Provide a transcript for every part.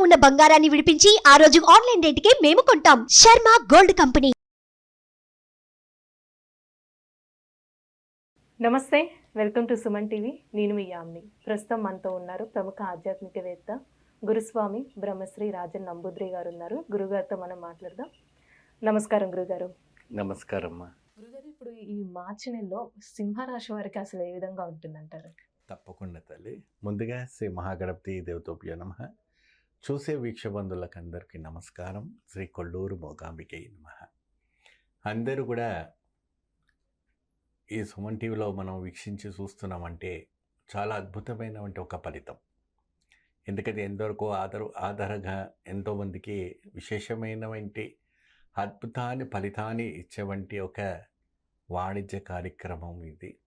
ఉన్న బంగారాన్ని విడిపించి ఆ రోజు ఆన్లైన్ రేటుకే మేము కొంటాం. Sharma gold company. నమస్తే వెల్కమ్ టు సుమన్ టీవీ. నేను మీ యామ్ని. ప్రస్తుతం మనతో ఉన్నారు ప్రముఖ ఆధ్యాత్మికవేత్త గురుస్వామి బ్రహ్మశ్రీ రాజన్ నంబుద్రి గారు ఉన్నారు గురుగారితో మనం మాట్లాడదాం. నమస్కారం గురుగారు. నమస్కారమ్మా. గురుగారు ఇప్పుడు ఈ మార్చి నెలలో సింహరాశి వారికి అసలు ఏ విధంగా ఉంటుందంటారు? తప్పకుండా తల్లి. ముందుగా శ్రీ మహాగణపతి దేవతోప్య నమ. చూసే వీక్షబంధులకు అందరికీ నమస్కారం. శ్రీ కొల్లూరు మోగాంబికే నమ. అందరూ కూడా ఈ సుమన్ టీవీలో మనం వీక్షించి చూస్తున్నామంటే చాలా అద్భుతమైనటువంటి ఒక ఫలితం. ఎందుకంటే ఎంతవరకు ఆధార ఆధారంగా ఎంతోమందికి విశేషమైనటువంటి అద్భుతాన్ని ఫలితాన్ని ఇచ్చేవంటి ఒక వాణిజ్య కార్యక్రమం ఇది.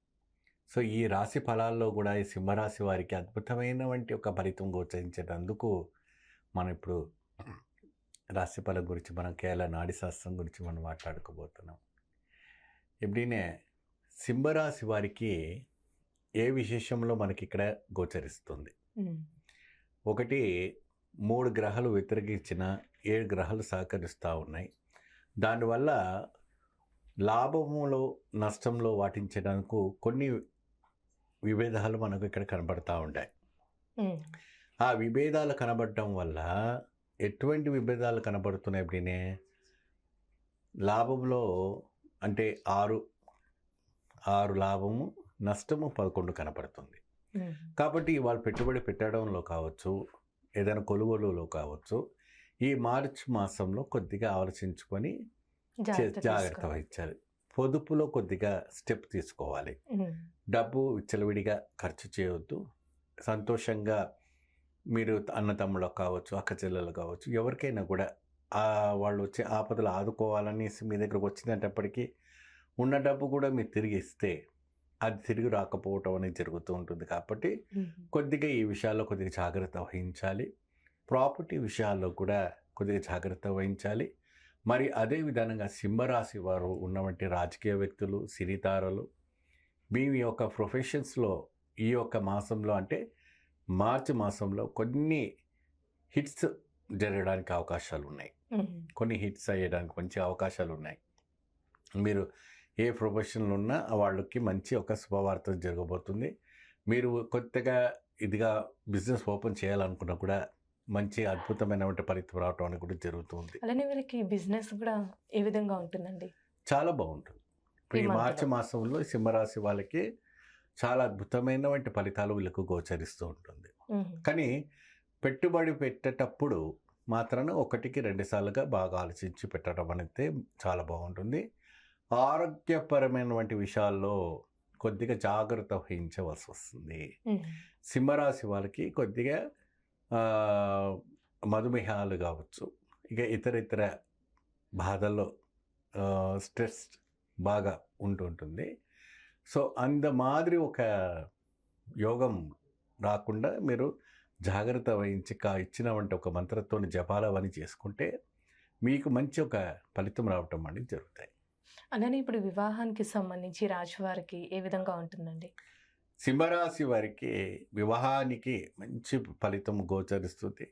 సో ఈ రాశి ఫలాల్లో కూడా ఈ సింహరాశి వారికి అద్భుతమైనటువంటి ఒక ఫలితం గోచరించేటందుకు మనం ఇప్పుడు రాశి ఫలం గురించి మనం కేవలం నాడి శాస్త్రం గురించి మనం మాట్లాడుకోబోతున్నాం. ఎప్పుడైనా సింహరాశి వారికి ఏ విశేషంలో మనకి ఇక్కడ గోచరిస్తుంది ఒకటి మూడు గ్రహాలు వ్యతిరేకించిన ఏడు గ్రహాలు సహకరిస్తూ ఉన్నాయి. దానివల్ల లాభములో నష్టంలో వాటించడానికి కొన్ని విభేదాలు మనకు ఇక్కడ కనబడతా ఉంటాయి ఆ విభేదాలు కనబడటం వల్ల ఎటువంటి విభేదాలు కనబడుతున్నాయి ఎప్పుడైనా లాభంలో అంటే ఆరు ఆరు లాభము నష్టము పదకొండు కనపడుతుంది. కాబట్టి వాళ్ళు పెట్టుబడి పెట్టడంలో కావచ్చు ఏదైనా కొనుగోలులో కావచ్చు ఈ మార్చ్ మాసంలో కొద్దిగా ఆలోచించుకొని జాగ్రత్త వహించాలి. పొదుపులో కొద్దిగా స్టెప్ తీసుకోవాలి. డబ్బు విచ్చలవిడిగా ఖర్చు చేయవద్దు సంతోషంగా మీరు అన్నతమ్ముళ్ళు కావచ్చు అక్క చెల్లెలు కావచ్చు ఎవరికైనా కూడా ఆ వాళ్ళు వచ్చే ఆపదలు ఆదుకోవాలనేసి మీ దగ్గరకు వచ్చినప్పటికీ ఉన్న డబ్బు కూడా మీరు తిరిగి ఇస్తే అది తిరిగి రాకపోవటం అనేది జరుగుతూ ఉంటుంది. కాబట్టి కొద్దిగా ఈ విషయాల్లో కొద్దిగా జాగ్రత్త వహించాలి. ప్రాపర్టీ విషయాల్లో కూడా కొద్దిగా జాగ్రత్త వహించాలి. మరి అదే విధానంగా సింహరాశి వారు ఉన్నవంటి రాజకీయ వ్యక్తులు సిరితారలు మీ యొక్క ప్రొఫెషన్స్లో ఈ యొక్క మాసంలో అంటే మార్చి మాసంలో కొన్ని హిట్స్ జరగడానికి అవకాశాలు ఉన్నాయి కొన్ని హిట్స్ అయ్యడానికి మంచి అవకాశాలు ఉన్నాయి మీరు ఏ ప్రొఫెషన్లో ఉన్నా వాళ్ళకి మంచి ఒక శుభవార్త జరగబోతుంది. మీరు కొత్తగా ఇదిగా బిజినెస్ ఓపెన్ చేయాలనుకున్నా కూడా మంచి అద్భుతమైనటువంటి ఫలితం రావటం అనేది కూడా జరుగుతుంది అలానే వీళ్ళకి బిజినెస్ కూడా ఏ విధంగా ఉంటుందండి? చాలా బాగుంటుంది. ఈ మార్చి. మాసంలో సింహరాశి వాళ్ళకి చాలా అద్భుతమైనటువంటి ఫలితాలు వీళ్ళకు గోచరిస్తూ ఉంటుంది. కానీ పెట్టుబడి పెట్టేటప్పుడు మాత్రాన ఒకటికి రెండు సార్లుగా బాగా ఆలోచించి పెట్టడం అనేది చాలా బాగుంటుంది. ఆరోగ్యపరమైనటువంటి విషయాల్లో కొద్దిగా జాగ్రత్త వహించవలసి వస్తుంది. సింహరాశి వాళ్ళకి కొద్దిగా మధుమేహాలు కావచ్చు ఇక ఇతర ఇతర బాధల్లో స్ట్రెస్ బాగా ఉంటుంటుంది. సో అంద మాదిరి ఒక యోగం రాకుండా మీరు జాగ్రత్త వహించి కా ఇచ్చినవంటి ఒక మంత్రంతో జపాలు అవన్నీ చేసుకుంటే మీకు మంచి ఒక ఫలితం రావటం అనేది జరుగుతాయి. అలానే ఇప్పుడు వివాహానికి సంబంధించి రాశి వారికి ఏ విధంగా ఉంటుందండి? సింహరాశి వారికి వివాహానికి మంచి ఫలితం గోచరిస్తుంది.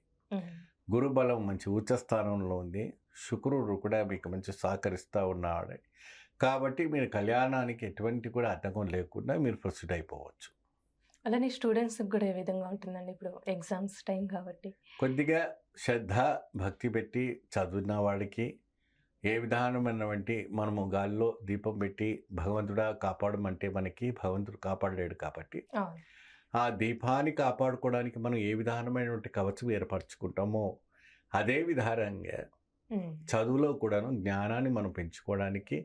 గురుబలం మంచి ఉచ్చ స్థానంలో ఉంది. శుక్రుడు కూడా మీకు మంచి సహకరిస్తూ ఉన్నాడు. కాబట్టి మీరు కళ్యాణానికి ఎటువంటి కూడా అడ్డకం లేకుండా మీరు ప్రొసీడ్ అయిపోవచ్చు అలానే స్టూడెంట్స్కి కూడా ఏ విధంగా ఉంటుందండి ఇప్పుడు ఎగ్జామ్స్ టైం కాబట్టి కొద్దిగా శ్రద్ధ భక్తి పెట్టి చదివిన వాడికి ఏ విధానమైనటువంటి మనము గాలిలో దీపం పెట్టి భగవంతుడా కాపాడమంటే మనకి భగవంతుడు కాపాడలేడు కాబట్టి. ఆ దీపాన్ని కాపాడుకోవడానికి మనం ఏ విధానమైనటువంటి కవచం ఏర్పరచుకుంటామో అదే విధానంగా. చదువులో కూడాను జ్ఞానాన్ని మనం పెంచుకోవడానికి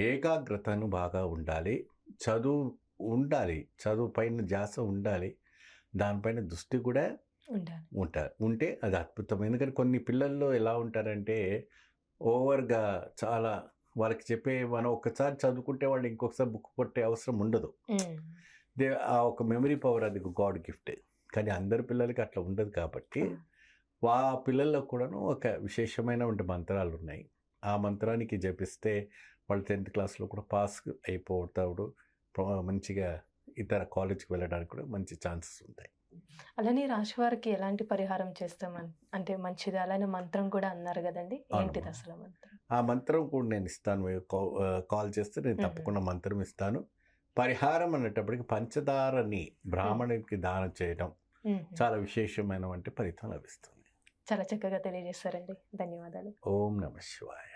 ఏకాగ్రతను బాగా ఉండాలి. చదువు ఉండాలి. చదువు పైన ధ్యాస ఉండాలి. దానిపైన దృష్టి కూడా ఉంటారు. ఉంటే అది అద్భుతం. ఎందుకంటే కొన్ని పిల్లల్లో ఎలా ఉంటారంటే ఓవర్గా చాలా వాళ్ళకి చెప్పే మనం ఒక్కసారి చదువుకుంటే వాళ్ళు ఇంకొకసారి బుక్ కొట్టే అవసరం ఉండదు. దే ఆ ఒక మెమరీ పవర్ అది గాడ్ గిఫ్ట్. కానీ అందరి పిల్లలకి అట్లా ఉండదు కాబట్టి ఆ. పిల్లల్లో కూడాను ఒక విశేషమైనటువంటి మంత్రాలు ఉన్నాయి ఆ మంత్రానికి జపిస్తే వాళ్ళు టెన్త్ క్లాస్లో కూడా పాస్ అయిపోతాడు మంచిగా ఇతర కాలేజ్కి వెళ్ళడానికి కూడా మంచి ఛాన్సెస్ ఉంటాయి. అలానే రాశి వారికి ఎలాంటి పరిహారం చేస్తామని అంటే మంచిది అలానే మంత్రం కూడా అన్నారు కదండి. ఏంటిది అసలు ఆ మంత్రం? ఆ మంత్రం కూడా నేను ఇస్తాను. కాల్ చేస్తే నేను. తప్పకుండా మంత్రం ఇస్తాను. పరిహారం అనేటప్పటికి పంచదారని బ్రాహ్మణుడికి దానం చేయడం. చాలా విశేషమైన వంటి ఫలితం లభిస్తుంది. చాలా చక్కగా తెలియజేస్తారండి ధన్యవాదాలు. ఓం నమ శివాయ.